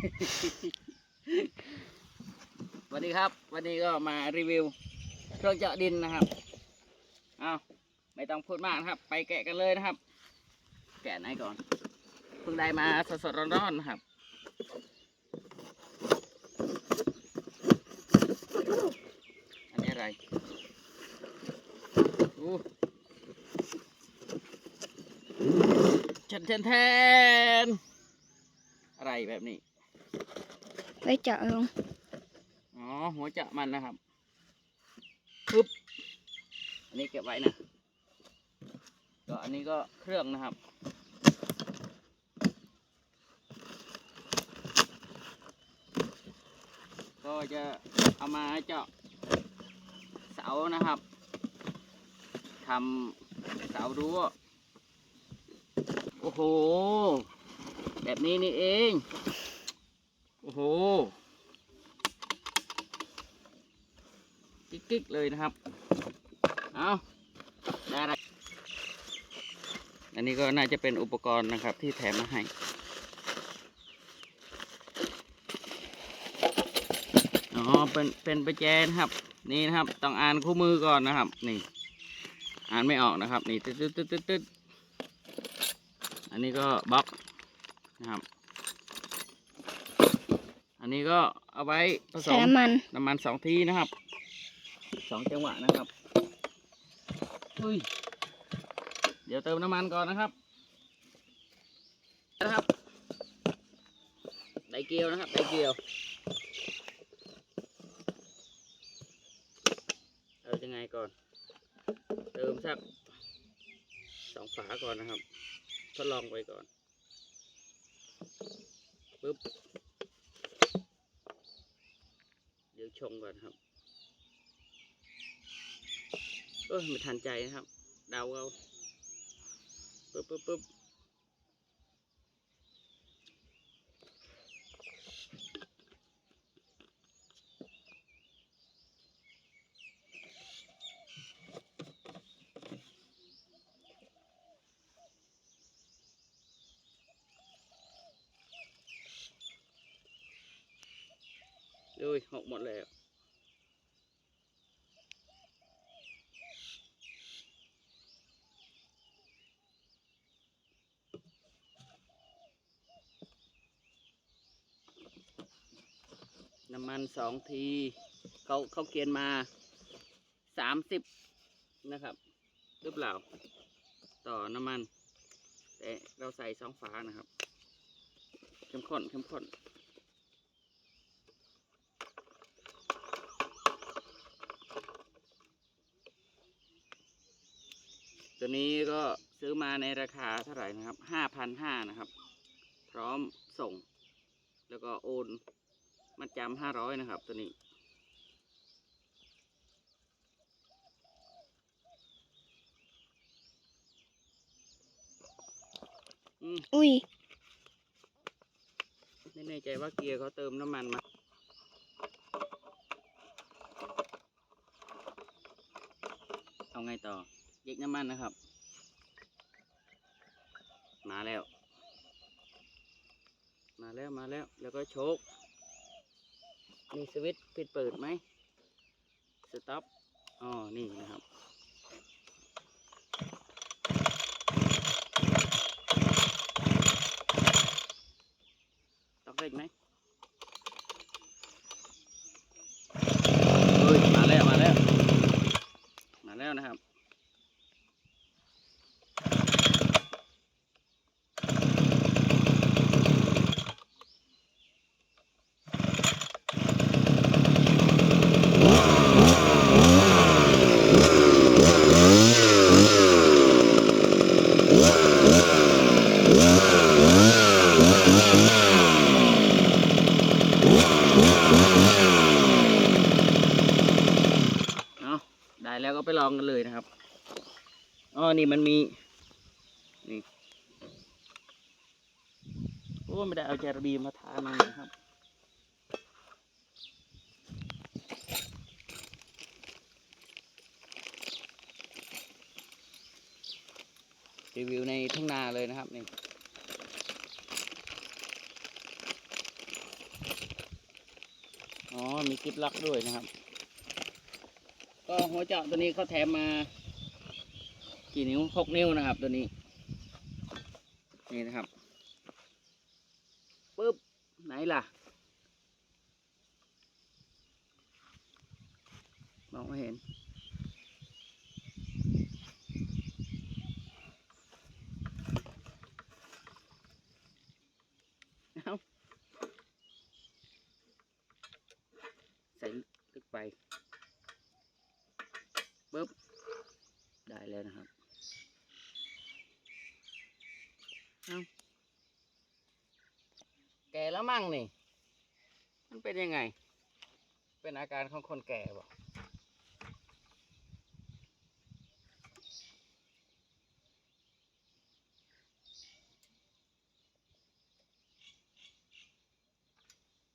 สวัสดีครับ วันนี้ก็มารีวิวเครื่องเจาะดินนะครับเอาไม่ต้องพูดมากนะครับ ไปแกะกันเลยนะครับ แกะไหนก่อนเพิ่งได้มาสดๆร้อนๆนะครับอันนี้อะไรอู้แทนแทนแทนอะไรแบบนี้ ไปเจะลง อ๋อ หัวเจาะมันนะครับปึ๊บ อันนี้เก็บไว้นะก็อันนี้ก็เครื่องนะครับ ก็จะเอามาเจาะเสานะครับทำเสารั้วโอ้โห แบบนี้นี่เอง อ้โหกิ๊กๆเลยนะครับ เอาได้อะไรอันนี้ก็น่าจะเป็นอุปกรณ์นะครับที่แถมมาให้อ๋อเป็นเป็นประแจนะครับ นี่นะครับ ต้องอ่านคู่มือก่อนนะครับ นี่ อ่านไม่ออกนะครับ นี่ตึ๊ดตึ๊ดตึ๊ดตึ๊ดอันนี้ก็บล็อกนะครับ นนี้ก็เอาไว้ผสใส่มน้ำมันน้ำมันสองทีนะครับสองจังหวะนะครับอุ้ยเดี๋ยวเติมน้ำมันก่อนนะครับนะครับไดเกียวนะครับไดเกียวเอายังไงก่อน เติมสักสองฝาก่อนนะครับทดลองไปก่อนปึ๊บ เดี๋ยว ชงก่อนครับเออไม่ทันใจนะครับ เดาเอาปึ๊บปึ๊บปึ๊บ ดูหกหมดแล้วน้ำมันสองที เขาเขาเขียนมาสามสิบนะครับหรือเปล่า ต่อน้ำมัน แต่เราใส่สองฝานะครับ เข้มข้นเข้มข้น ตัวนี้ก็ซื้อมาในราคาเท่าไหร่นะครับห้าพันห้านะครับ พร้อมส่ง แล้วก็โอนมัดจำห้าร้อยนะครับ ตัวนี้อืมอุ้ยไม่แน่ใจว่าเกียร์เขาเติมน้ำมันมาเอาไงต่อ เย็กน้ำมันนะครับ มาแล้ว มาแล้วมาแล้วแล้วก็โชคมีสวิตช์ปิดเปิดไหมสต็อปอ๋อนี่นะครับ ต้องเร่งไหมเฮ้ย มาแล้ว มาแล้ว มาแล้วนะครับ เอาได้แล้วก็ไปลองกันเลยนะครับอ๋อนี่มันมี นี่ โอ้ไม่ได้เอาจารบีมาทามานะครับรีวิวในทุ่งนาเลยนะครับนี่ มีคลิปล็อกด้วยนะครับ ก็หัวเจาะตัวนี้เขาแถมมา กี่นิ้วหกนิ้วนะครับ ตัวนี้ นี่นะครับปึ๊บไหนล่ะมองไม่เห็น เอาใส่ลึกไปปึ๊บ ได้แล้วนะครับ เอาแก่แล้วมั่ งนี่ มันเป็นยังไง เป็นอาการของคนแก่บ่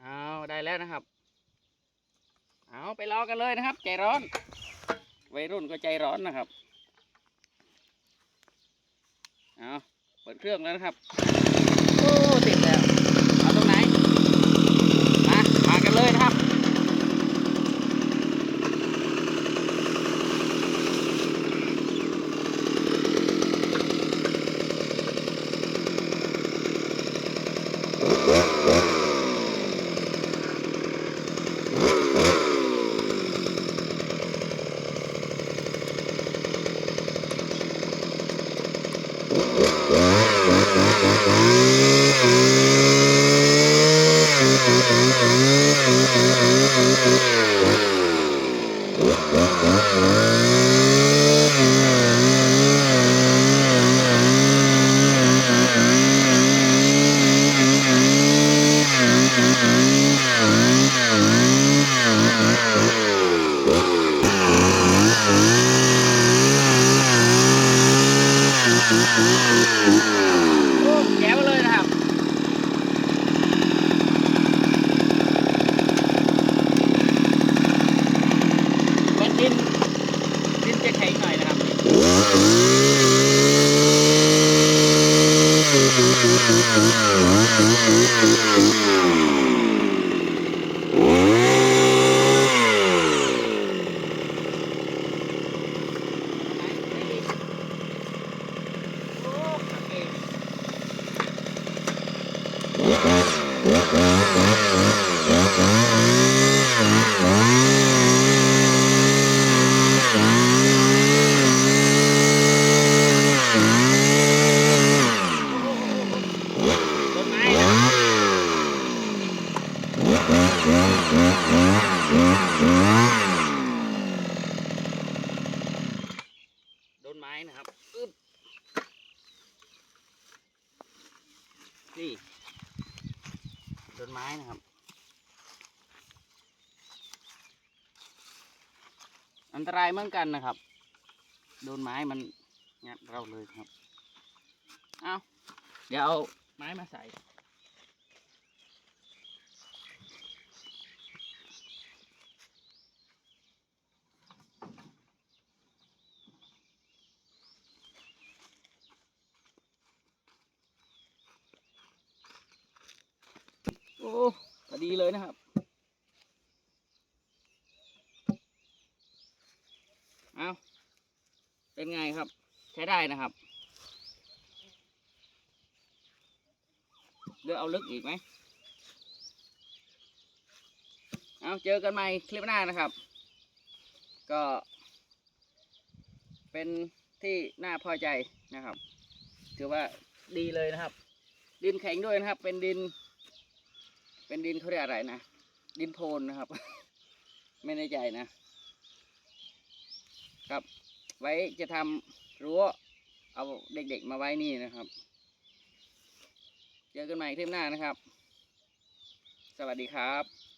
เอาได้แล้วนะครับ เอาไปรอกันเลยนะครับ ใจร้อน วัยรุ่นก็ใจร้อนนะครับ เอาเปิดเครื่องแล้วนะครับ โอ้ ติดแล้ว เอาตรงไหน มา มากันเลยนะครับ โอ้แจ๋วเลยนะครับ เป็นดิน ดิน จะแข็งหน่อยนะครับโอ้โอเค ต้นไม้นะ ต้นไม้นะครับอึ๊บนี่ต้นไม้นะครับ อันตรายเหมือนกันนะครับ โดนไม้มันงัดเราเลยครับ เอาเดี๋ยวเอาไม้มาใส่ โอ้พอ ดีเลยนะครับ เอาเป็นไงครับ ใช้ได้นะครับ เดี๋ยวเอาลึกอีกไหม เอาเจอกันใหม่คลิปหน้านะครับ ก็ เป็นที่น่าพอใจนะครับ ถือว่าดีเลยนะครับ ดินแข็งด้วยนะครับ เป็นดิน เป็นดินเขาเรียกอะไรนะ ดินโพนนะครับ ไม่แน่ใจนะ ครับ ไว้จะทำรั้วเอาเด็กๆมาไว้นี่นะครับ เจอกันใหม่คลิปหน้านะครับ สวัสดีครับ